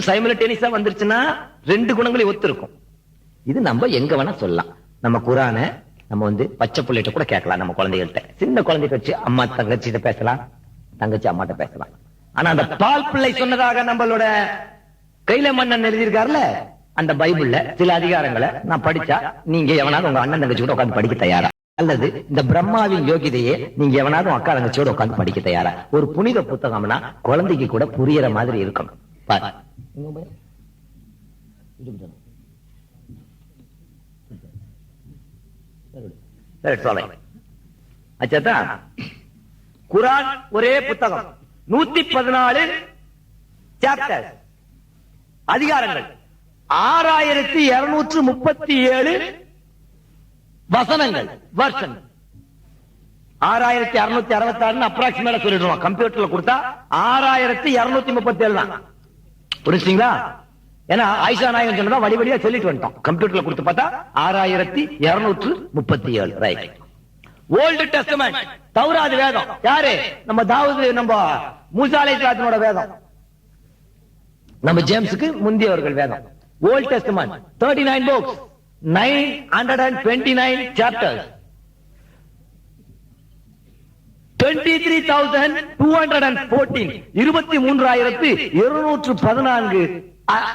சைமல்டேனியஸா வந்துருச்சுன்னா ரெண்டு குணங்களையும் ஒத்து இருக்கும் இது நம்ம எங்க வேணா சொல்லலாம். நம்ம குரான நம்ம வந்து பச்சை பிள்ளைகிட்ட கூட கேட்கலாம் நம்ம குழந்தைகள்கிட்ட. சின்ன குழந்தைகிட்ட வச்சு அம்மா தங்கச்சிட்ட பேசலாம் தங்கச்சி அம்மாட்ட பேசலாம். ஆனா அந்த பால் பிள்ளை சொன்னதாக நம்மளோட கையில மன்னன் எழுதியிருக்காருல அந்த பைபிள்ல சில அதிகாரங்களை நான் படிச்சா நீங்க எவனாவது உங்க அண்ணன் தங்கச்சி கூட உட்காந்து படிக்க தயாரா? அல்லது இந்த பிரம்மாவின் யோகிதையே நீங்க எவனாவது அக்கா தங்கச்சியோட உட்காந்து படிக்க தயாரா? ஒரு புனித புத்தகம்னா குழந்தைக்கு கூட புரியற மாதிரி இருக்கணும். பாரு. இங்க பாரு. சரி சொல்றேன் அச்சா குரான் ஒரே புத்தகம் நூத்தி பதினாலு சாப்டர் அதிகாரங்கள் ஆறாயிரத்தி இருநூற்று முப்பத்தி ஏழு வசனங்கள் வருஷன் ஆறாயிரத்தி அறுநூத்தி அறுபத்தி ஆறுன்னு அப்ராக்சிமேட்டா சொல்லிடுவோம் கம்ப்யூட்டர்ல கொடுத்தா ஆறாயிரத்தி இருநூத்தி முப்பத்தி ஏழு தான் புரிஞ்சுங்களா ஏன்னா ஆயிஷா நாயகன் சொன்னதா வழி வழியா சொல்லிட்டு வந்துட்டோம். கம்ப்யூட்டர்ல கொடுத்து பார்த்தா ஆறாயிரத்தி இருநூற்று முப்பத்தி ஏழு ரைட். ஓல்டு டெஸ்டமெண்ட் தௌராது வேதம். யாரு? நம்ம தாவது நம்ம மூசாலை காத்தனோட வேதம். நம்ம ஜேம்ஸுக்கு முந்தியவர்கள் வேதம். Old testament thirty nine books nine hundred and twenty nine chapters twenty three thousand two hundred and fourteen இருபத்தி மூன்றாயிரத்து இருநூற்று பதினான்கு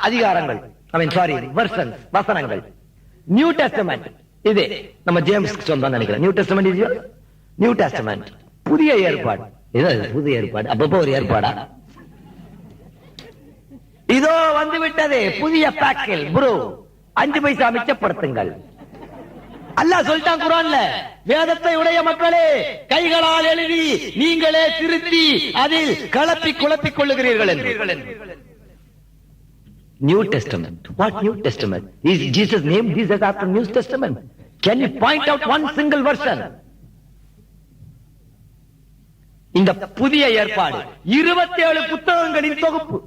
அதிகாரங்கள். சாரி வசனங்கள். நியூ டெஸ்டமெண்ட் இது நம்ம ஜேம்ஸ்க்கு சொந்தம் நினைக்கிறேன். நியூ டெஸ்டமெண்ட் இது நியூ டெஸ்டமெண்ட் புதிய ஏற்பாடு. இது புதிய ஏற்பாடு. அப்பப்போ ஒரு ஏற்பாடா? இதோ வந்து விட்டது புதிய பேக்கில் ப்ரோ அஞ்சு பைசா மிச்சப்படுத்துங்கள். அல்லாஹ் சொல்லிட்டான் குரான்ல வேதத்தை உடைய மக்களே கைகளால் எழுதி நீங்களே திருத்தி அதில் கலப்பி குழப்பிக் கொள்ளுகிறீர்கள் என்று. New testament what new testament is Jesus name Jesus after new testament can you point out one single version இந்த புதிய ஏற்பாடு. இருபத்தி ஏழு புத்தகங்களின் தொகுப்பு.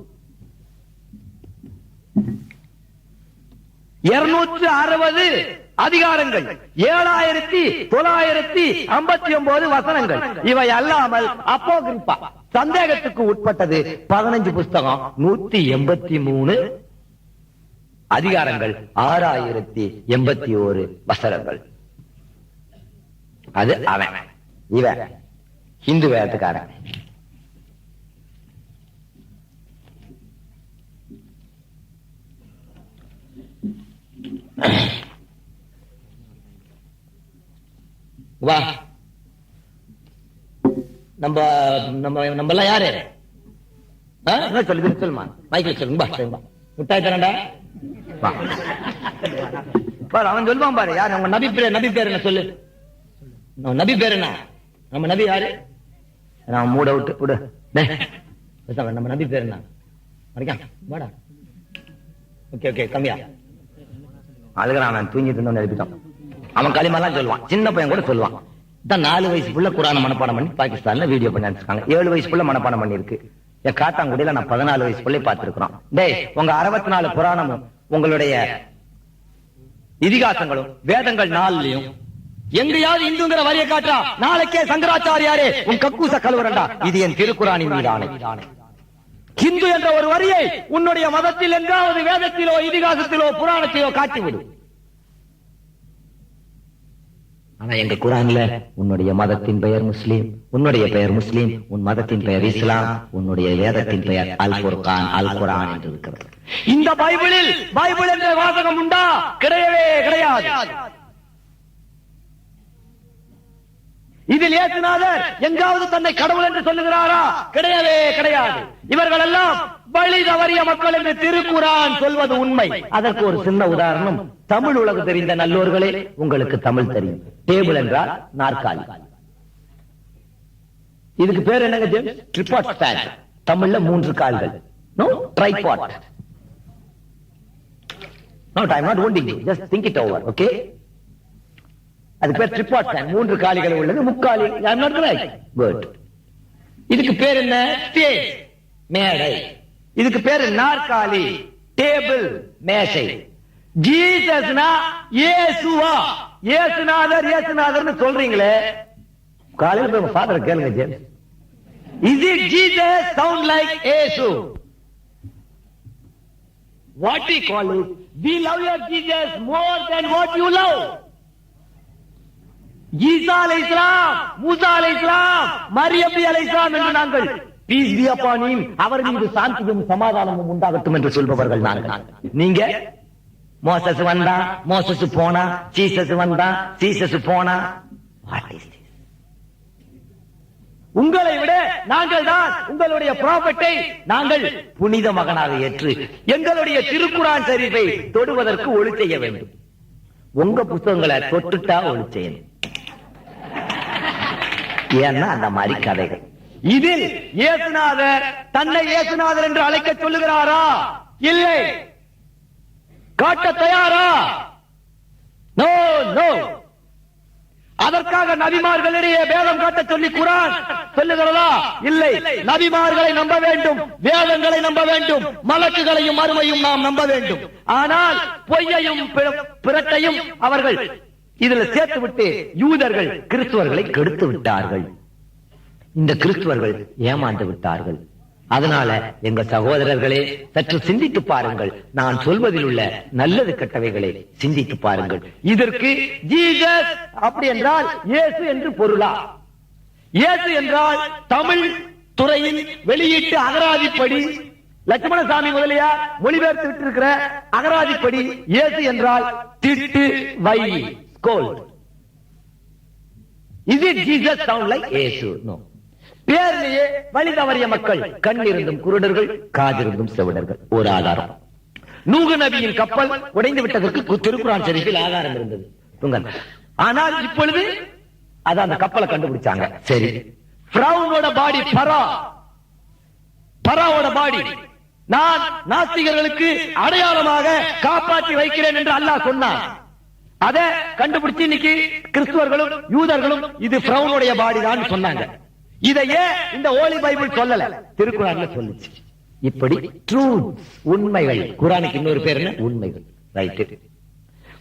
இருநூற்று அறுபது அதிகாரங்கள். ஏழாயிரத்தி தொள்ளாயிரத்தி ஐம்பத்தி ஒன்பது வசனங்கள். இவை அல்லாமல் அப்போகிரிப்பா. சந்தேகத்துக்கு உட்பட்டது பதினஞ்சு புஸ்தகம் நூத்தி எண்பத்தி மூணு அதிகாரங்கள் ஆறாயிரத்தி எண்பத்தி ஓரு வசனங்கள். அது அவன். இவன் இந்து வேதத்துக்காரன். வா. நம்ம நம்ம நம்ம எல்லாம் யாரு சொல்லு சொல்லுமா. மைக்கில் சொல்லுங்க சரிங்க முட்டாய் தரண்டா வா. பாரு அவன் சொல்லுவான் பாரு யார்? உங்க நபி பேர் நபி பேர் என்ன சொல்லு? நபி பேர் என்ன? நம்ம நபி யாரு? நான் மூட விட்டு விடு. நம்ம நபி பேர் என்ன? வாடா. ஓகே ஓகே கம்மியா. அழுகிறான் அவன் தூங்கிட்டு இருந்தவன் எழுப்பிட்டான். அவன் களிமெல்லாம் சொல்லுவான். சின்ன பையன் கூட சொல்லுவான். தான் நாலு வயசுக்குள்ள குரான மனப்பாடம் பண்ணி பாகிஸ்தான்ல வீடியோ பண்ணி அனுப்பிச்சிருக்காங்க. ஏழு வயசுக்குள்ள மனப்பாடம் பண்ணிருக்கு என் காத்தாங்குடியில நான் பதினாலு வயசுக்குள்ளே பார்த்திருக்கிறோம். டேய் உங்க அறுபத்தி நாலு புராணமும் உங்களுடைய இதிகாசங்களும் வேதங்கள் நாள்லயும் எங்கேயாவது இந்துங்கிற வரியை காட்டா நாளைக்கே சங்கராச்சாரியாரே உன் கக்கூச கழுவுறண்டா. இது என் திருக்குறானின் மீது ஹிந்து என்ற ஒரு வரியை உன்னுடைய மதத்தில் எங்காவது வேதத்திலோ இதிகாசத்திலோ புராணத்திலோ காட்டிவிடும் ஆனா எங்க குரான்ல உன்னுடைய மதத்தின் பெயர் முஸ்லீம் உன்னுடைய பெயர் முஸ்லீம் உன் மதத்தின் பெயர் இஸ்லாம் உன்னுடைய வேதத்தின் பெயர் அல் குர்கான் அல் குரான் என்று இருக்கிறது. இந்த பைபிளில் பைபிள் என்ற வாசகம் உண்டா? கிடையவே கிடையாது. இதில் ஏசுநாதர் எங்காவது தன்னை கடவுள் என்று சொல்லுகிறாரா? கிடையவே கிடையாது. இவர்கள் எல்லாம் வழி தவறிய மக்கள் என்று திருக்குறான் சொல்வது உண்மை. அதற்கு ஒரு சின்ன உதாரணம். தமிழ் உலகம் தெரிந்த நல்லோர்களே உங்களுக்கு தமிழ் தெரியும். டேபிள் என்றால் நாற்காலி. இதுக்கு பேர் என்னங்க ட்ரிபாட் ஸ்டாண்ட் தமிழ்ல மூன்று கால்கள். No tripod no time not wanting just think it over okay அது பேர் ட்ரிபாட் ஸ்டாண்ட் மூன்று காலிகள் உள்ளது முக்காலி இதுக்கு பேர் என்ன? ஸ்டேஜ் மேடை. இதுக்கு பேரு நாற்காலி. டேபிள் மேசை. ஜீசஸ்னா இயேசுவா. இயேசுநாதர் இயேசுநாதர்னு சொல்றீங்களே. காலையில் போய் ஃபாதர் கேளுங்க James. Is it Jesus sound like Yesu What we call it, we love your Jesus more than what you love. Isa அலை இஸ்லாம் மூசா அலை இஸ்லாம் மரியப்பி அலை இஸ்லாம் என்று நாங்கள் அவர் மீது சாந்தியும் சமாதானமும் உண்டாகட்டும் என்று சொல்பவர்கள் நாங்கள். நீங்க? மோசஸ் வந்தா மோசஸ் போனா சீசஸ் வந்தா சீசஸ் போனா? உங்களை விட நாங்கள் தான் உங்களுடைய ப்ராபர்ட்டை நாங்கள் புனித மகனாக ஏற்று எங்களுடைய திருக்குறான் சரிவை தொடுவதற்கு ஒளி செய்ய வேண்டும். உங்க புத்தகங்களை தொட்டுட்டா ஒளி செய்யணும். ஏன்னா அந்த மாதிரி கதைகள். இதில் இயேசுநாதர் தன்னை இயேசுநாதர் என்று அழைக்க சொல்லுகிறாரா? இல்லை. காட்ட தயாரா? நோ நோ அதற்காக நபிமார்களிடையே வேதம் காட்ட சொல்லி குரான் சொல்லுகிறதா? இல்லை. நபிமார்களை நம்ப வேண்டும். வேதங்களை நம்ப வேண்டும். மலக்குகளையும் மறுமையும் நாம் நம்ப வேண்டும். ஆனால் பொய்யையும் பிற- பிறட்டையும் அவர்கள் இதுல சேர்த்து விட்டு யூதர்கள் கிறிஸ்துவர்களை கெடுத்து விட்டார்கள். இந்த கிறிஸ்துவர்கள் ஏமாந்து விட்டார்கள். அதனால எங்க சகோதரர்களே சற்று சிந்தித்து பாருங்கள். நான் சொல்வதில் உள்ள நல்லது கெட்டவைகளை சிந்தித்து பாருங்கள். இதற்கு ஜீசஸ் அப்படி என்றால் இயேசு என்று பொருளா? இயேசு என்றால் தமிழ் துறையின் வெளியீட்டு அகராதிப்படி லட்சுமணசாமி முதலியார் மொழிபெயர்த்து விட்டிருக்கிற அகராதிப்படி இயேசு என்றால் திட்டு வை ஸ்கோல் இது Jesus sound like Yesu no பேர்லயே வழி தவறிய மக்கள் கண் இருந்தும் குருடர்கள் காதிருந்தும் செவிடர்கள் ஒரு ஆதாரம். நூகு நபியின் கப்பல் உடைந்து விட்டதற்கு திருக்குரான் ஷெரீஃபில் ஆதாரம் இருந்தது. ஆனால் இப்பொழுது அது அந்த கப்பலை கண்டுபிடிச்சாங்க. சரி. பிரவுனோட பாடி பரா பராவோட பாடி. நான் நாஸ்திகர்களுக்கு அடையாளமாக காப்பாற்றி வைக்கிறேன் என்று அல்லாஹ் சொன்னான். அதை கண்டுபிடிச்சு இன்னைக்கு கிறிஸ்துவர்களும் யூதர்களும் இது பிரவுனுடைய பாடி தான் சொன்னாங்க. இதையே இந்த ஓலி பைபிள் சொல்லல. திருக்குறான்ல சொல்லுச்சு. இப்படி ட்ரூத் உண்மைகள். குரானுக்கு இன்னொரு பேர் என்ன? உண்மைகள். ரைட்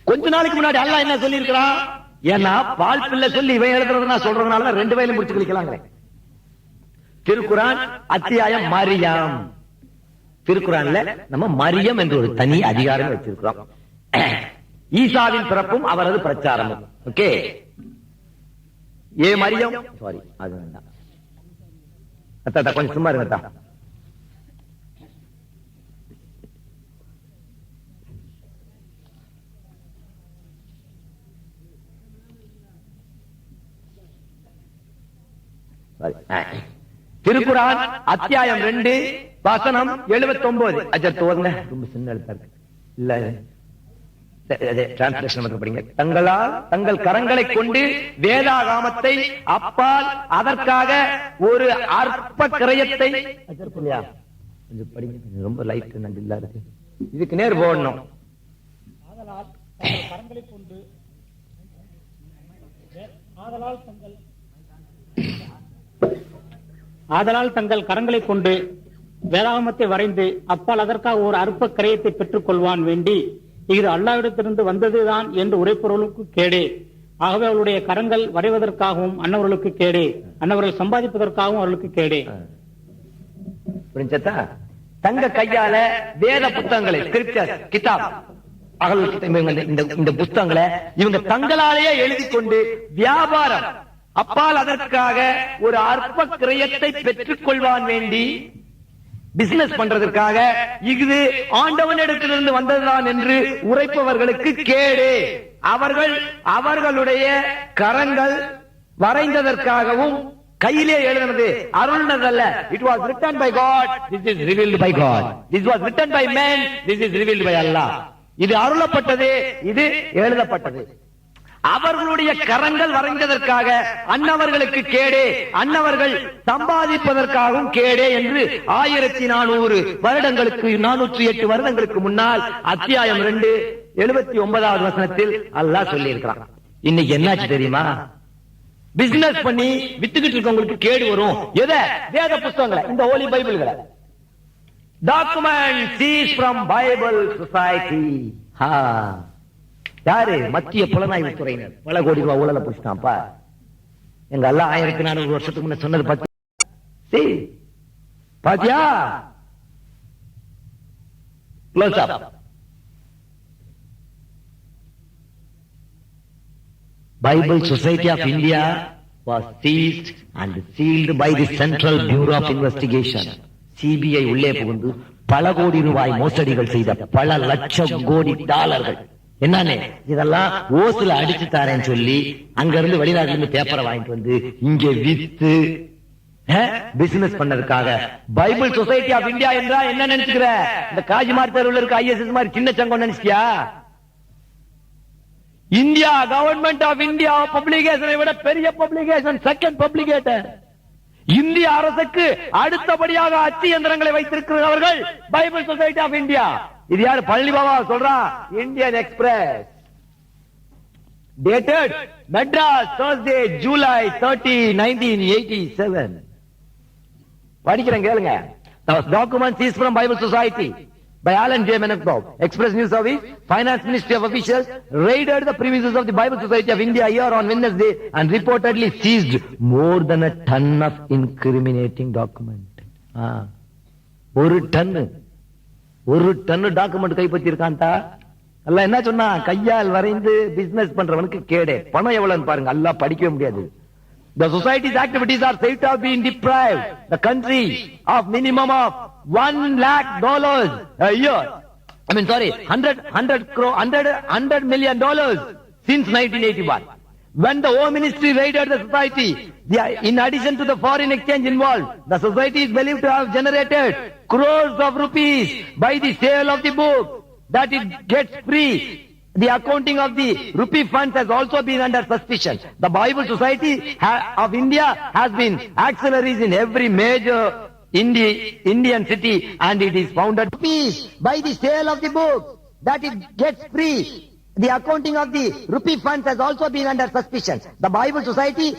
கொஞ்ச நாளைக்கு முன்னாடி அல்லாஹ் என்ன சொல்லியிருக்கிறான்? ஏன்னா பால் பிள்ளை சொல்லி இவன் எழுதுறது நான் சொல்றதுனால ரெண்டு வயலும் முடிச்சு கழிக்கலாங்க திருக்குரான் அத்தியாயம் மரியம். திருக்குறான்ல நம்ம மரியம் என்று ஒரு தனி அதிகாரம் வச்சிருக்கிறோம். ஈசாவின் பிறப்பும் அவரது பிரச்சாரமும். ஓகே? ஏ மரியம்? சாரி அது வேண்டாம். அத்தா கொஞ்சம் சும்மா இருங்க அத்தா. திருக்குறான் அத்தியாயம் ரெண்டு வசனம் எழுபத்தி ஒன்பது அஜர் தோதுங்க ரொம்ப சின்ன எழுத்தா இருக்கு. இல்ல தங்களால் தங்கள் கரங்களை கொண்டு வேதாகாமத்தை அப்பால் அதற்காக ஒரு அற்ப கிரயத்தை கொஞ்சம் படிங்க. ரொம்ப லைட் நல்லா இருக்கு. இதுக்கு நேர் போடணும். ஆதலால் தங்கள் கரங்களை கொண்டு வேதாகமத்தை வரைந்து அப்பால் அதற்காக ஒரு அற்ப கிரயத்தை பெற்றுக் கொள்வான் வேண்டி இது அல்லாவிடத்திலிருந்து வந்ததுதான் என்று உரைப்பவர்களுக்கு கேடே. ஆகவே அவளுடைய கரங்கள் வரைவதற்காகவும் அன்னவர்களுக்கு கேடே. அன்னவர்கள் சம்பாதிப்பதற்காகவும் அவர்களுக்கு கேடே. புரிஞ்சதா? தங்க கையால வேத புத்தகங்களை கிதாப் இந்த புத்தகங்களை இவங்க தங்களாலேயே எழுதி கொண்டு வியாபாரம். அப்பால் அதற்காக ஒரு அற்ப கிரயத்தை பெற்றுக் கொள்வான் வேண்டி பிசினஸ் பண்றதற்காக இது ஆண்டவனிடத்திலிருந்து வந்ததுதான் என்று உரைப்பவர்களுக்கு கேடு. அவர்கள் அவர்களுடைய கரங்கள் வரைந்ததற்காகவும் கையிலே எழுதினது அருள்னதல்ல. It was written by God this is revealed by God this was written by man this is revealed by Allah இது அருளப்பட்டது. இது எழுதப்பட்டது. அவர்களுடைய கரங்கள் வரைந்ததற்காக அன்னவர்களுக்கு கேடே அன்னவர்கள் சம்பாதிப்பதற்காகவும் கேடே என்று ஆயிரத்தி நானூறு வருடங்களுக்கு நானூற்றி எட்டு வருடங்களுக்கு முன்னால் அத்தியாயம் ரெண்டு எழுபத்தி ஒன்பதாவது வசனத்தில் அல்லாஹ் சொல்லி இருக்கிறான் இன்னைக்கு என்னாச்சு தெரியுமா? பிசினஸ் பண்ணி வித்துக்கிட்டு இருக்கவங்களுக்கு கேடு வரும். எதை? வேத புஸ்தகங்களை இந்த holy பைபிள்களை document seize from Bible Society யாரு? மத்திய புலனாய்வு துறையினர். பல கோடி ரூபாய் ஊழல புடிச்சிட்டான்ப்பா. எங்க எல்லாம் ஆயிரத்தி நானூறு வருஷத்துக்கு முன்ன சொன்னது பத்தி பாத்தியா? Bible Society of India of India was seized and sealed by the Central Bureau of Investigation. CBI உள்ளே புகுந்து பல கோடி ரூபாய் மோசடிகள் செய்த பல லட்சம் கோடி டாலர்கள். என்னன்னு இதெல்லாம் ஓசுல அடிச்சு தாரேன்னு சொல்லி அங்க இருந்து வெளிநாட்டுல இருந்து பேப்பரை வாங்கிட்டு வந்து இங்க வித்து பிசினஸ் பண்ணதுக்காக. பைபிள் சொசைட்டி ஆஃப் இந்தியா என்றா என்ன நினைச்சுக்கிற? இந்த காஜிமார் தெருவில் இருக்க ஐஎஸ்எஸ் மாதிரி சின்ன சங்கம் நினைச்சியா இந்தியா கவர்மெண்ட் ஆஃப் இந்தியா பப்ளிகேஷனை விட பெரிய பப்ளிகேஷன் செகண்ட் பப்ளிகேட்டர் இந்திய அரசுக்கு அடுத்தபடியாக அச்சு எந்திரங்களை வைத்திருக்கிறவர்கள் பைபிள் சொசைட்டி ஆஃப் இந்தியா இது யாரு பழனி பாபா சொல்றா Indian Express dated Madras Thursday July 30 1987 படிக்கிறேன் கேளுங்க document seize from Bible Society by Alan J. Menakdov, Express News Service, Finance Ministry of officials raided the premises of the Bible Society of India here on Wednesday and reportedly seized more than a ton of incriminating document. ஆ. ஒரு ton ஒரு ton document கைப்பற்றி இருக்கான்டா அல்ல என்ன சொன்னா கையால் வரைந்து பிசினஸ் பண்றவனுக்கு கேடே பணம் எவ்வளவுன்னு பாருங்க அல்ல படிக்கவே முடியாது The society's activities are said to have been deprived the country of minimum of one lakh dollars a year. I mean, sorry, hundred, hundred crore, hundred, hundred million dollars since 1981. When the Home Ministry raided the society, in addition to the foreign exchange involved, the society is believed to have generated crores of rupees by the sale of the book that it gets free. The accounting of the rupee funds has also been under suspicion. The Bible Society of India has been auxiliaries in every major Indi- Indian city and it is founded by the sale of the book that it gets free. The accounting of the rupee funds has also been under suspicion. The Bible Society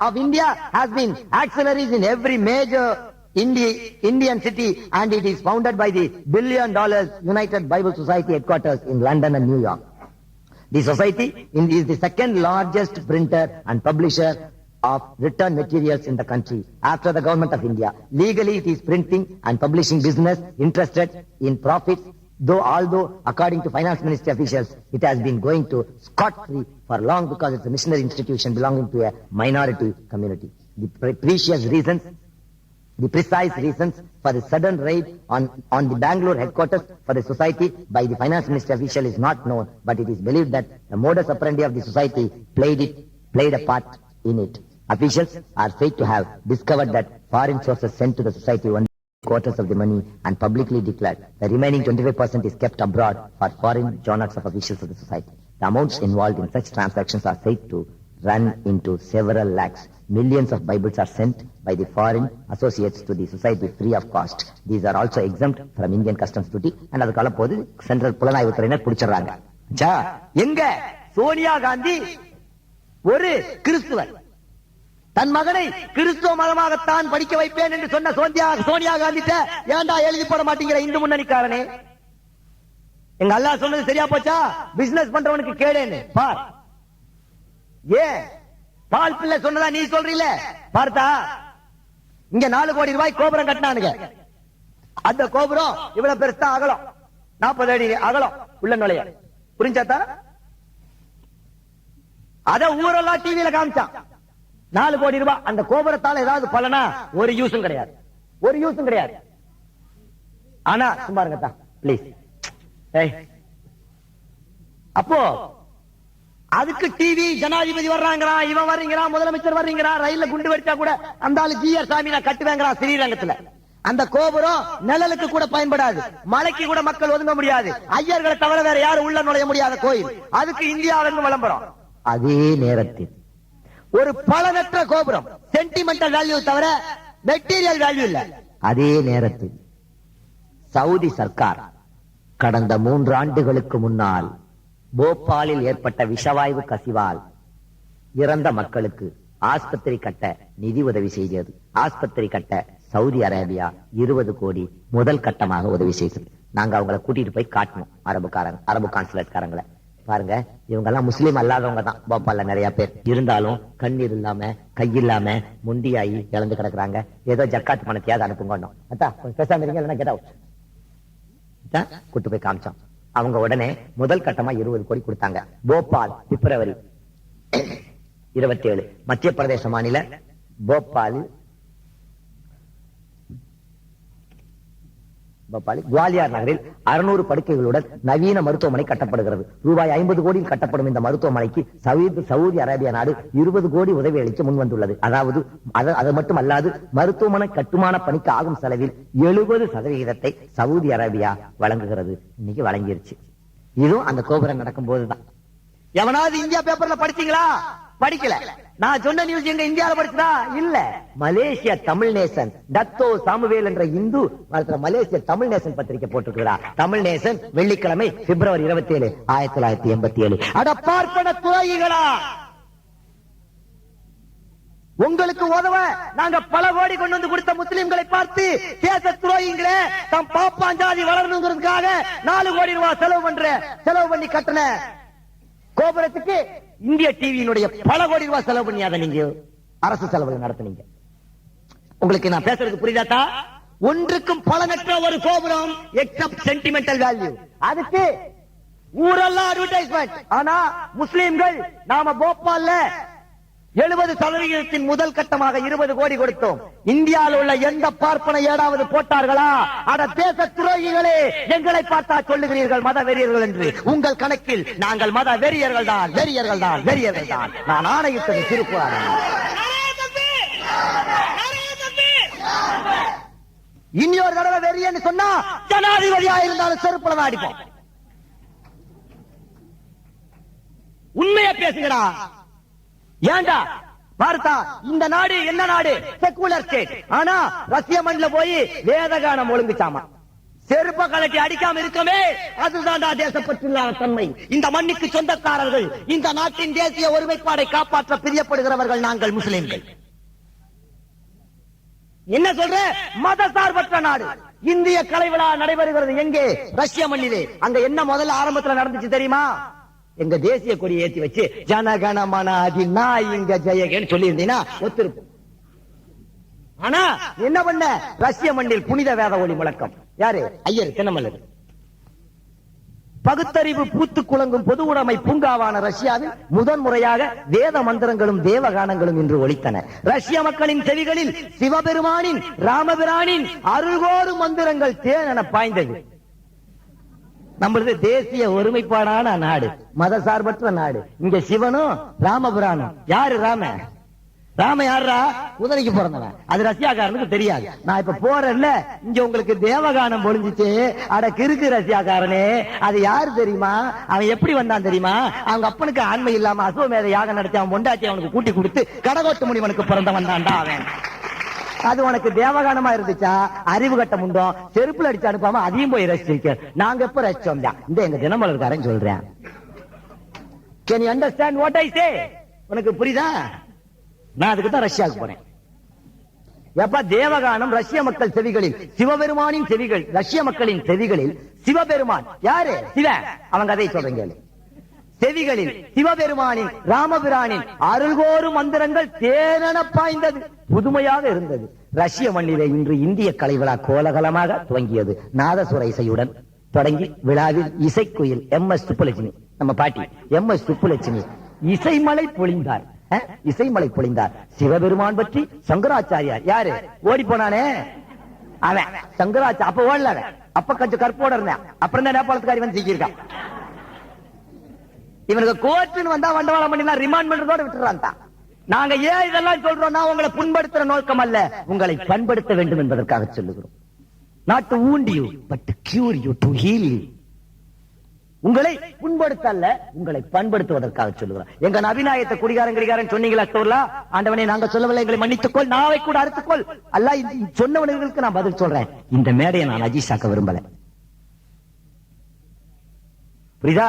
of India has been auxiliaries in every major Indi- Indian city and it is founded by the billion dollars United Bible Society headquarters in London and New York. The society is the second largest printer and publisher of written materials in the country after the government of India. Legally it is printing and publishing business interested in profits though although according to finance ministry officials it has been going to scot free for long because it's a missionary institution belonging to a minority community. The pre- precious reasons the precise reasons for the sudden raid on, on the Bangalore headquarters for the society by the finance ministry official is not known, but it is believed that the modus operandi of the society played it, played a part in it. Officials are said to have discovered that foreign sources sent to the society only quarters of the money and publicly declared the remaining 25% is kept abroad for foreign journals of officials of the society. The amounts involved in such transactions are said to run into several lakhs. Millions of Bibles are sent by the foreign associates to the society free of cost. These are also exempt from Indian customs duty and அதுக்கால போது central புலனாய்வு துறையினர் பிடிச்சிடுறாங்க எங்க சோனியா காந்தி ஒரு கிறிஸ்துவர் தன் மகனை கிறிஸ்துவ மதமாகத்தான் படிக்க வைப்பேன் என்று சொன்ன சோனியா சோனியா காந்திட்ட ஏன்டா எழுதி போட மாட்டேங்கிற இந்து முன்னணிக்காரனே? எங்க அல்லாஹ் சொன்னது சரியா போச்சா? பிசினஸ் பண்றவனுக்கு கேடேன்னு. பார். ஏ பால் பிள்ளை சொன்னதா நீ சொல்றீல பார்த்தா இங்க நாலு கோடி ரூபாய் கோபுரம் கட்டினானுங்க. அந்த கோபுரம் இவ்வளவு பெருசா அகலம். நாற்பது அடி அகலம் உள்ள நுழைய. புரிஞ்சாத்தா அத ஊரெல்லாம் டிவியில காமிச்சான். நாலு கோடி ரூபாய் அந்த கோபுரத்தால ஏதாவது பலனா? ஒரு யூஸும் கிடையாது. ஒரு யூஸும் கிடையாது. ஆனா சும்மா இருங்கத்தா பிளீஸ் அப்போ அதுக்கு டிவி ஜனாதிபதி வர்றாங்கிறான் இவன் வர்றீங்கிறான் முதலமைச்சர் வர்றீங்கிறான் ரயில்ல குண்டு வெடிச்சா கூட அந்த ஆளு ஜிஆர் சாமி நான் கட்டுவேங்கிறான் ஸ்ரீரங்கத்துல. அந்த கோபுரம் நிழலுக்கு கூட பயன்படாது. மலைக்கு கூட மக்கள் ஒதுங்க முடியாது. ஐயர்களை தவிர வேற யாரும் உள்ள நுழைய முடியாத கோயில். அதுக்கு இந்தியாவிலிருந்து விளம்பரம். அதே நேரத்தில் ஒரு பலனற்ற கோபுரம். சென்டிமெண்டல் வேல்யூ தவிர மெட்டீரியல் வேல்யூ இல்ல. அதே நேரத்தில் சவுதி சர்க்கார் கடந்த மூன்று ஆண்டுகளுக்கு முன்னால் போபாலில் ஏற்பட்ட விஷவாயு கசிவால் இறந்த மக்களுக்கு ஆஸ்பத்திரி கட்ட நிதி உதவி செய்தது. ஆஸ்பத்திரி கட்ட சவுதி அரேபியா இருபது கோடி முதல் கட்டமாக உதவி செய்தது. நாங்க அவங்களை கூட்டிட்டு போய் காட்டணும். அரபுக்காரங்க அரபு கான்சுலேட்காரங்களை பாருங்க இவங்க எல்லாம் முஸ்லீம் அல்லாதவங்க தான். போபால்ல நிறைய பேர். இருந்தாலும் கண்ணீர் இல்லாம கை இல்லாம முண்டியாயி இழந்து கிடக்குறாங்க. ஏதோ ஜக்காத் பணத்தையாவது அனுப்புங்க அத்தா பேசாம இருங்க இல்லைன்னா கெட் அவுட் கூட்டு போய் காமிச்சோம் அவங்க உடனே முதல் கட்டமா இருபது கோடி கொடுத்தாங்க. போபால் பிப்ரவரி இருபத்தி ஏழு மத்திய பிரதேச மாநில போபால் குவாலியார் நகரில் அறுநூறு படுக்கைகளுடன் நவீன மருத்துவமனை கட்டப்படுகிறது. ரூபாய் ஐம்பது கோடியில் கட்டப்படும் இந்த மருத்துவமனைக்கு சவுதி அரேபிய நாடு இருபது கோடி உதவி அளிக்க முன்வந்துள்ளது. அதாவது அது மட்டும் அல்லாது மருத்துவமனை கட்டுமான பணிக்கு ஆகும் செலவில் எழுபது சதவிகிதத்தை சவுதி அரேபியா வழங்குகிறது. இன்னைக்கு வழங்கிருச்சு. இதுவும் அந்த கோபுரம் நடக்கும் போதுதான் எவனாவது இந்தியா பேப்பர்ல படிச்சீங்களா? படிக்கல. நான் சொன்ன நியூஸ் எங்க இந்தியால படிச்சதா? இல்ல. Malaysia Tamil Nesan Dato Samuel என்ற இந்து மரத்துல மலேசிய தமிழ் நேசன் பத்திரிகை போட்டிருக்கிறா தமிழ் நேசன் வெள்ளிக்கிழமை பிப்ரவரி இருபத்தி ஏழு ஆயிரத்தி தொள்ளாயிரத்தி எண்பத்தி ஏழு அட பார்ப்பன துறைகளா உங்களுக்கு உதவ நாங்க பல கோடி கொண்டு வந்து கொடுத்த முஸ்லிம்களை பார்த்து தேச துரோகிங்களே தம் பாப்பாஞ்சாதி வளரணுங்கிறதுக்காக நாலு கோடி ரூபாய் செலவு பண்ற செலவு பண்ணி கட்டின கோபுரத்துக்கு இந்திய டிவியினுடைய பல கோடி ரூபாய் செலவு பண்ணி அதை நீங்க அரசு செலவு நடத்துனீங்க. உங்களுக்கு நான் பேசுறது புரியுதாத்தா ஒன்றுக்கும் பலனற்ற ஒரு கோபுரம் எக்ஸப்ட் சென்டிமெண்டல் வேல்யூ அதுக்கு ஊரெல்லாம் அட்வர்டைஸ்மெண்ட் ஆனா முஸ்லிம்கள் நாம போபால்ல எழுபது சதவிகிதத்தின் முதல் கட்டமாக இருபது கோடி கொடுத்தோம். இந்தியாவில் உள்ள எந்த பார்ப்பனை ஏதாவது போட்டார்களா? அட தேச துரோகிகளே எங்களை பார்த்தா சொல்லுகிறீர்கள் மத வெறியர்கள் என்று. உங்கள் கணக்கில் நாங்கள் மத வெறியர்கள் தான் வெறியர்கள் தான் வெறியர்கள் தான். நான் ஆணையிட்டது திருக்குறான் இனி ஒரு தடவை வெறியன்னு சொன்னா ஜனாதிபதியா இருந்தாலும் செருப்புல தான் அடிப்போம். உண்மையை பேசுகிறா ஏண்டா? பார்த்தா இந்த நாடு என்ன நாடு? செக்குலர் ஸ்டேட் ஆனா ரஷ்ய மண்ணில போய் வேதகானம் ஒழுங்குச்சாமா? செருப்ப கலட்டி அடிக்காம இருக்கவே அதுதான்டா தேசப்பற்றுள்ளாத தன்மை இந்த மண்ணுக்கு சொந்தக்காரர்கள் இந்த நாட்டின் தேசிய ஒருமைப்பாடை காப்பாற்ற பிரியப்படுகிறவர்கள் நாங்கள் முஸ்லிம்கள். என்ன சொல்ற? மத சார்பற்ற நாடு. இந்திய கலை விழா நடைபெறுகிறது எங்கே? ரஷ்ய மண்ணிலே. அங்க என்ன முதல்ல ஆரம்பத்துல நடந்துச்சு தெரியுமா? எங்க தேசிய கொடி ஏத்தி வச்சு ஜனகணமன அதினா இங்க ஜெயகன்னு சொல்லி இருந்தீங்கன்னா ஒத்திருப்போம் ஆனா என்ன பண்ண? ரஷ்ய மண்ணில் புனித வேத ஒளி முழக்கம். யாரு? ஐயர் தினமலர் பகுத்தறிவு பூத்து குலங்கும் பொது உடைமை பூங்காவான ரஷ்யாவில் முதன் முறையாக வேத மந்திரங்களும் தேவகானங்களும் இன்று ஒழித்தன ரஷ்ய மக்களின் செவிகளில் சிவபெருமானின் ராமபிரானின் அருள்கோறு மந்திரங்கள் தேனென பாய்ந்தது. நம்மளது தேசிய ஒருமைப்பாடான நாடு மத சார்பற்ற நாடு. இங்க சிவனும் ராமபுராணம் யாரு ராம? ராம யாரா குதிரைக்கு பிறந்தவன். அது ரஷ்யாக்காரனுக்கு தெரியாது. நான் இப்ப போறேன்ல இங்க உங்களுக்கு தேவகானம் பொழிஞ்சிச்சு. அட கிறுக்கு ரஷ்யாக்காரனே அது யாரு தெரியுமா? அவன் எப்படி வந்தான் தெரியுமா? அவங்க அப்பனுக்கு ஆண்மை இல்லாம அசுவமேத யாகம் நடத்தி அவன் பொண்டாச்சி அவனுக்கு கூட்டி கொடுத்து கடகோட்டு முனிவனுக்கு பிறந்தவன் தான்டா அவன். அது உனக்கு தேவகானமா இருந்துச்சா? அறிவு கட்ட முண்டோம். செருப்புல அடிச்சு அனுப்பாம அதையும் போய் ரசிச்சிருக்க நாங்க எப்ப ரசிச்சோம் தான் இந்த எங்க தினமலர்காரன் சொல்றேன். Can you understand what I say உனக்கு புரியுதா? நான் அதுக்கு தான் ரஷ்யாவுக்கு போறேன். எப்ப தேவகானம் ரஷ்ய மக்கள் செவிகளில் சிவபெருமானின் செவிகள் ரஷ்ய மக்களின் செவிகளில் சிவபெருமான். யாரு? சிவ அவங்க கதையை சொல்றேன் கேளு. செவிகளில் சிவபெருமானின் ராமபிரானின் அருள்கோரு மந்திரங்கள் தேனென பாய்ந்தது. புதுமையாக இருந்தது. ரஷ்ய மண்ணிலே இன்று இந்திய கலை விழா கோலகலமாக துவங்கியது. நாதசுர இசையுடன் தொடங்கி விழாவில் இசைக்குயில் எம். எஸ். சுப்புலட்சுமி. நம்ம பாட்டி எம். எஸ். சுப்புலட்சுமி இசைமலை பொழிந்தார். இசைமலை பொழிந்தார். சிவபெருமான் பற்றி சங்கராச்சாரியார். யாரு? ஓடி போனானே? அவன். சங்கராச்சார் அப்ப ஓடல அப்ப கொஞ்சம் கற்போட இருந்தேன். அப்புறம் தான் நேபாளத்துக்காரி வந்து சிக்கியிருக்கான். இவனுக்கு கோர்ட்டுன்னு வந்தா வண்டவாளம் பண்ணினா ரிமாண்ட் பண்றதோட விட்டுறான் நாங்க ஏன் இதெல்லாம் சொல்றோம்னா உங்களை புண்படுத்துற நோக்கம் அல்ல. உங்களை பண்படுத்த வேண்டும் என்பதற்காக சொல்லுகிறோம். Not to wound you but cure you to heal you. உங்களை புண்படுத்த அல்ல உங்களை பண்படுத்துவதற்காக சொல்லுகிறோம். எங்க நபிநாயகத்தை குடிகாரன் குடிகாரன் சொன்னீங்களா ஸ்டோர்ல ஆண்டவனே நாங்க சொல்லவில்லை எங்களை மன்னித்துக்கொள் நாவை கூட அறுத்துக்கொள். அல்ல சொன்னவனுக்கு நான் பதில் சொல்றேன். இந்த மேடையை நான் அஜீஷாக்க விரும்பல. புரியுதா?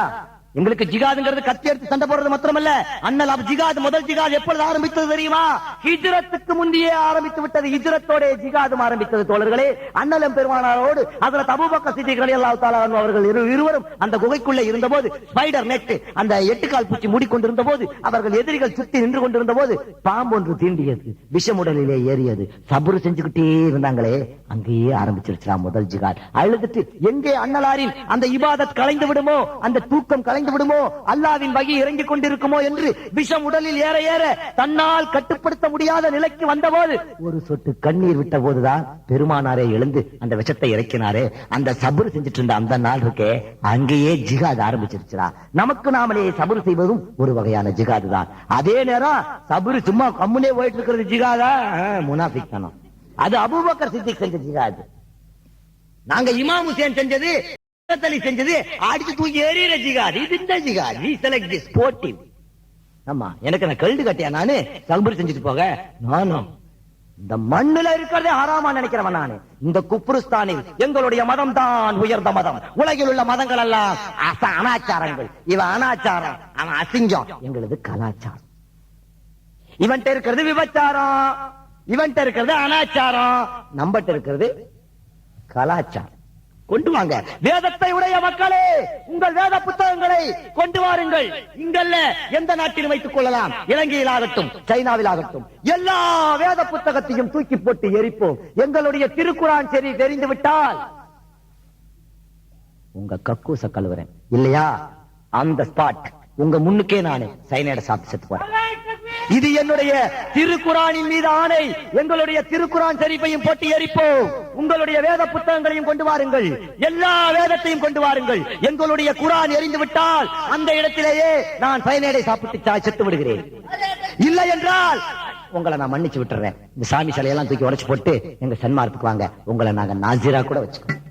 எங்களுக்கு ஜிகாதுங்கிறது கத்தி எடுத்து சண்டை போடுறது மாத்திரமல்ல. அண்ணல் அப் ஜிகாத் முதல் ஜிகாது எப்பொழுது ஆரம்பித்தது தெரியுமா? ஹிஜ்ரத்துக்கு முந்தையே ஆரம்பித்து விட்டது ஹிஜ்ரத்தோட ஜிகாதும் ஆரம்பித்தது தோழர்களே. அண்ணலம் பெருமானாரோடு அதுல தபுபக்க சித்திகள் அல்லாஹ் தாலா அன்ஹு அவர்கள் இரு- இருவரும் அந்த குகைக்குள்ளே இருந்தபோது ஸ்பைடர் நெட் அந்த எட்டு கால் பூச்சி மூடிக்கொண்டிருந்த போது அவர்கள் எதிரிகள் சுத்தி நின்று கொண்டிருந்த போது பாம்பு ஒன்று தீண்டியது விஷமுடலிலே ஏறியது. சபுரு செஞ்சுக்கிட்டே இருந்தாங்களே. அங்கேயே ஆரம்பிச்சிருச்சா முதல் ஜிகாத் அழுதுட்டு எங்கே அண்ணலாரின் அந்த இபாதத் கலைந்து விடுமோ? அந்த தூக்கம் கலைந்து விடுமோ? அல்லாவின் வகி இறங்கிக் கொண்டிருக்குமோ என்று விஷம் உடலில் ஏற ஏற தன்னால் கட்டுப்படுத்த முடியாத நிலைக்கு வந்தபோது ஒரு சொட்டு கண்ணீர் விட்ட போதுதான் பெருமானாரே எழுந்து அந்த விஷத்தை இறக்கினாரே. அந்த சபுர் செஞ்சுட்டு இருந்த அந்த நாள் இருக்கே அங்கேயே ஜிகாத் ஆரம்பிச்சிருச்சா நமக்கு நாமளே சபுர் செய்வதும் ஒரு வகையான ஜிகாது தான் அதே நேரம் சபுர் சும்மா கம்முனே போயிட்டு இருக்கிறது ஜிகாதா முனாஃபிக் தானோ. அது அபூபக்கர் சித்திக் செஞ்ச ஜிகாது நாங்க இமாம் ஹுசேன் செஞ்சது ஹஜரத் செஞ்சது அடிச்சு தூக்கி எறிகிற ஜிகாத் இது இந்த ஜிகாத். வி செலக்ட் தி ஸ்போர்ட்டிவ் ஆமா எனக்கு நான் கழுது கட்டியா நானு? சல்புரி செஞ்சுட்டு போக. நானும். இந்த மண்ணுல இருக்கிறதே ஆறாமா நினைக்கிறவன் நானு. இந்த குப்ருஸ்தானில் எங்களுடைய மதம் தான் உயர்ந்த மதம். உலகில் உள்ள மதங்கள் எல்லாம் அச- அனாச்சாரங்கள். இவன் அனாச்சாரம் அவன் அசிங்கம். எங்களது கலாச்சாரம். இவன்ட்ட இருக்கிறது விபச்சாரம். இவன்ட்ட இருக்கிறது அனாச்சாரம். நம்மகிட்ட இருக்கிறது கலாச்சாரம். கொண்டு வாங்க. வேதத்தை உடைய மக்களே உங்கள் வேத புத்தகங்களை கொண்டு வாருங்கள். இங்கல்ல எந்த நாட்டிலும் வைத்துக் கொள்ளலாம். இலங்கையில் ஆகட்டும் சைனாவில் ஆகட்டும் எல்லா வேத புத்தகத்தையும் தூக்கி போட்டு எரிப்போம். எங்களுடைய திருக்குறான் சரி தெரிந்து விட்டால் உங்க கக்கூச கழுவுறேன். இல்லையா? அந்த ஸ்பாட் உங்க முன்னுக்கே நானு சைனேட சாப்பிட்டு செத்து போறேன். இது என்னுடைய திருக்குறானின் மீது ஆணை. எங்களுடைய திருக்குறான் சரிப்பையும் போட்டு எரிப்போம். உங்களுடைய வேத புத்தகங்களையும் கொண்டு வாருங்கள். எல்லா வேதத்தையும் கொண்டு வாருங்கள். எங்களுடைய குரான் எரிந்து விட்டால் அந்த இடத்திலேயே நான் பயனடை சாப்பிட்டு செத்து விடுகிறேன். இல்லை என்றால் உங்களை நான் மன்னிச்சு விட்டுறேன். இந்த சாமி சிலையெல்லாம் தூக்கி உடைச்சு போட்டு எங்க சன்மார்த்துக்கு வாங்க. உங்களை நாங்க நாசிரா கூட வச்சுக்கோம்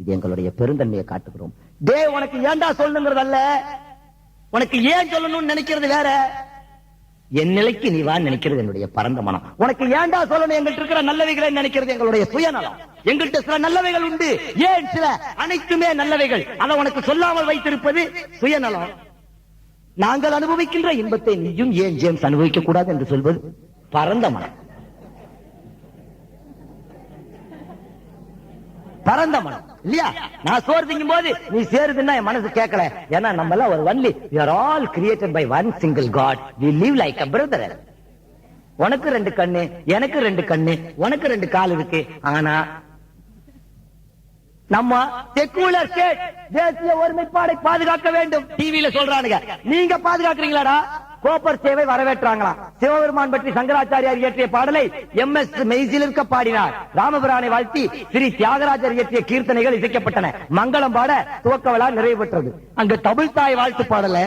இது எங்களுடைய பெருந்தன்மையை காட்டுகிறோம். டே உனக்கு ஏன்டா சொல்லணுங்கிறது அல்ல உனக்கு ஏன் சொல்லணும்னு நினைக்கிறது வேற? என் நிலைக்கு நீ வா நினைக்கிறது என்னுடைய பரந்த மனம். உனக்கு ஏன்டா சொல்லணும்? எங்கள்கிட்ட இருக்கிற நல்லவைகளை நினைக்கிறது எங்களுடைய சுயநலம். எங்கள்கிட்ட சில நல்லவைகள் உண்டு. ஏன் சில? அனைத்துமே நல்லவைகள். அதை உனக்கு சொல்லாமல் வைத்திருப்பது சுயநலம். நாங்கள் அனுபவிக்கின்ற இன்பத்தை நீயும் ஏன் ஜேம்ஸ் அனுபவிக்க கூடாது என்று சொல்வது பரந்த மனம். பரந்த மனம். இல்லையா? நான் சோறு திங்கும் போது நீ சேருதுன்னா என் மனசு கேட்கல. ஏன்னா நம்ம எல்லாம் ஒரு only we all all by one single god god. We live like a உனக்கு ரெண்டு கண்ணு எனக்கு ரெண்டு கண்ணு உனக்கு ரெண்டு கால் இருக்கு. ஆனா நம்ம செக்குலர் ஸ்டேட் தேசிய ஒருமைப்பாடை பாதுகாக்க வேண்டும். டிவியில சொல்றானுங்க. நீங்க பாதுகாக்கிறீங்களாடா? கோப்பர் சேவை வரவேற்றாங்களா சிவபெருமான் பற்றி சங்கராச்சாரியார் இயற்றிய பாடலை எம் எஸ் மெய்சிலிருக்க பாடினார். ராமபுரானை வாழ்த்தி ஸ்ரீ தியாகராஜர் இயற்றிய கீர்த்தனைகள் இசைக்கப்பட்டன. மங்களம் பாட துவக்கவலா நிறைவு பெற்றது. அங்கு தமிழ் தாய் வாழ்த்து பாடல.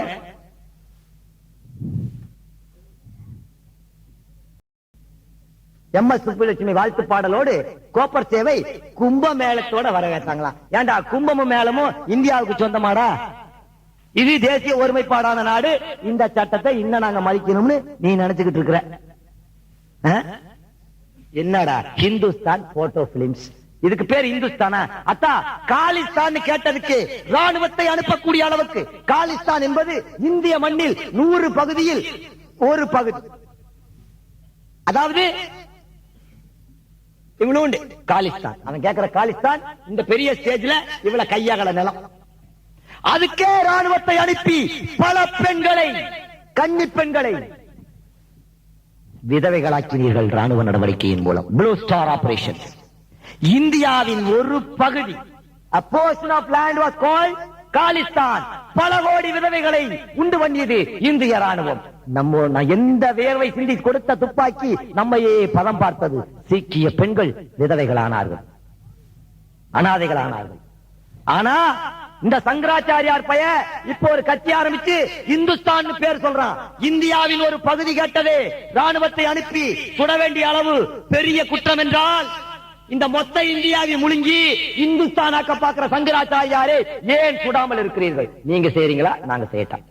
எம் எஸ் சுப்புலட்சுமி வாழ்த்து பாடலோடு கோப்பர் சேவை கும்ப மேளத்தோட வரவேற்றாங்களாம் ஏன்டா கும்பமும் மேளமும் இந்தியாவுக்கு சொந்தமாடா? இது தேசிய ஒருமைப்பாடான நாடு. இந்த சட்டத்தை இன்னும் நாங்க மதிக்கணும்னு நீ நினைச்சுக்கிட்டு இருக்கிற. என்னடா ஹிந்துஸ்தான் போட்டோ பிலிம்ஸ் இதுக்கு பேர் இந்துஸ்தானா? அத்தா காலிஸ்தான் கேட்டதுக்கு ராணுவத்தை அனுப்பக்கூடிய அளவுக்கு. காலிஸ்தான் என்பது இந்திய மண்ணில் நூறு பகுதியில் ஒரு பகுதி. அதாவது இவ்வளவு காலிஸ்தான். அவன் கேட்கிற காலிஸ்தான் இந்த பெரிய ஸ்டேஜ்ல இவ்வளவு கையாகல நிலம். அதுக்கே ராணுவத்தை அனுப்பி பல பெண்களை கன்னி பெண்களை விதவைகளாக்கினீர்கள் ராணுவ நடவடிக்கையின் மூலம். ப்ளூ ஸ்டார் ஆபரேஷன் இந்தியாவின் ஒரு பகுதி apportion of land was call Khalistan. பல கோடி விதவைகளை உண்டு பண்ணியது இந்திய ராணுவம் நம்ம எந்த வேர்வை சிந்தி கொடுத்த துப்பாக்கி நம்மையே பதம் பார்த்தது. சீக்கிய பெண்கள் விதவைகளானார்கள் அனாதைகளானார்கள். ஆனா இந்த சங்கராச்சாரியார் பைய இப்போ ஒரு கட்சி ஆரம்பிச்சு இந்துஸ்தான் பேர் சொல்றான். இந்தியாவின் ஒரு பகுதி கேட்டதே ராணுவத்தை அனுப்பி சுட வேண்டிய அளவு பெரிய குற்றம் என்றால் இந்த மொத்த இந்தியாவை முழுங்கி இந்துஸ்தானாக்க பாக்குற சங்கராச்சாரியாரே ஏன் சுடாமல் இருக்கிறீர்கள்? நீங்க செய்றீங்களா? நாங்க செய்யட்டோம்